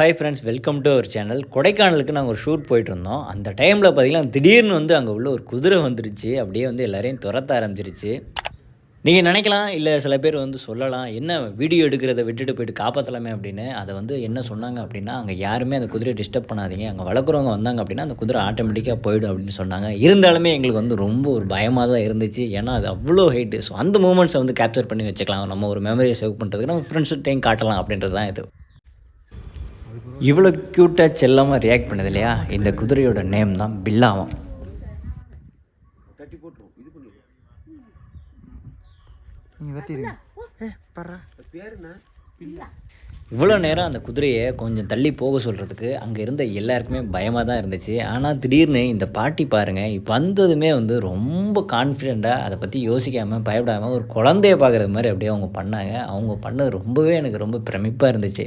Hi friends welcome to our channel கொடைக்கானலுக்கு நாங்கள் ஒரு ஷூட் போயிட்டு இருந்தோம் அந்த டைமில் பார்த்தீங்கன்னா திடீர்னு வந்து அங்கே உள்ள ஒரு குதிரை வந்துருச்சு. அப்படியே வந்து எல்லோரையும் துரத்த ஆரம்பிச்சிருச்சு. நீங்கள் நினைக்கலாம் இல்லை சில பேர் வந்து சொல்லலாம் என்ன வீடியோ எடுக்கிறத விட்டுட்டு போயிட்டு காப்பாற்றலாமே அப்படின்னு. அதை வந்து என்ன சொன்னாங்க அப்படின்னா அங்கே யாருமே அந்த குதிரையை டிஸ்டர்ப் பண்ணாதீங்க. அங்கே வளர்க்குறவங்க வந்தாங்க அப்படின்னா அந்த குதிரை ஆட்டோமேட்டிக்காக போயிடும் அப்படின்னு சொன்னாங்க. இருந்தாலுமே எங்களுக்கு வந்து ரொம்ப ஒரு பயமாக தான் இருந்துச்சு. ஏன்னா அது அவ்வளோ ஹைட்டு ஸோ அந்த மூமெண்ட்ஸை வந்து கேப்சர் பண்ணி வச்சுக்கலாம். நம்ம ஒரு மெமரியை சேவ் பண்ணுறதுக்கு நம்ம ஃப்ரெண்ட்ஸ்கிட்டையும் காட்டலாம் அப்படின்றது தான் இது. இவ்வளோ க்யூட்டாக செல்லமாக ரியாக்ட் பண்ணது இல்லையா இந்த குதிரையோட நேம் தான் பில்லாவம். இவ்வளோ நேரம் அந்த குதிரையை கொஞ்சம் தள்ளி போக சொல்கிறதுக்கு அங்கே இருந்த எல்லாருக்குமே பயமாக தான் இருந்துச்சு. ஆனால் திடீர்னு இந்த பாட்டி பாருங்கள் வந்ததுமே வந்து ரொம்ப கான்ஃபிடெண்ட்டாக அதை பற்றி யோசிக்காமல் பயப்படாமல் ஒரு குழந்தைய பார்க்குறது மாதிரி அப்படியே அவங்க பண்ணாங்க. அவங்க பண்ணது ரொம்பவே எனக்கு ரொம்ப பிரமிப்பாக இருந்துச்சு.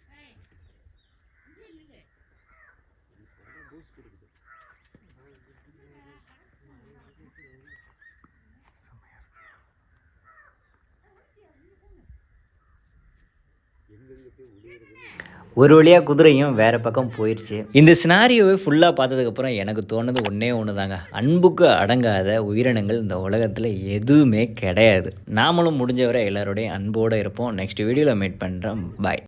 ஒரு வழியாக குதிரையும் வேறு பக்கம் போயிடுச்சு இந்த சினாரியோவை ஃபுல்லாக பார்த்ததுக்கப்புறம் எனக்கு தோணுது ஒன்றே ஒன்று தாங்க அன்புக்கு அடங்காத உயிரினங்கள் இந்த உலகத்தில் எதுவுமே கிடையாது. நாமளும் முடிஞ்சவரை எல்லாரோடையும் அன்போடு இருப்போம். நெக்ஸ்ட் வீடியோவில் மீட் பண்ணுறோம் பாய்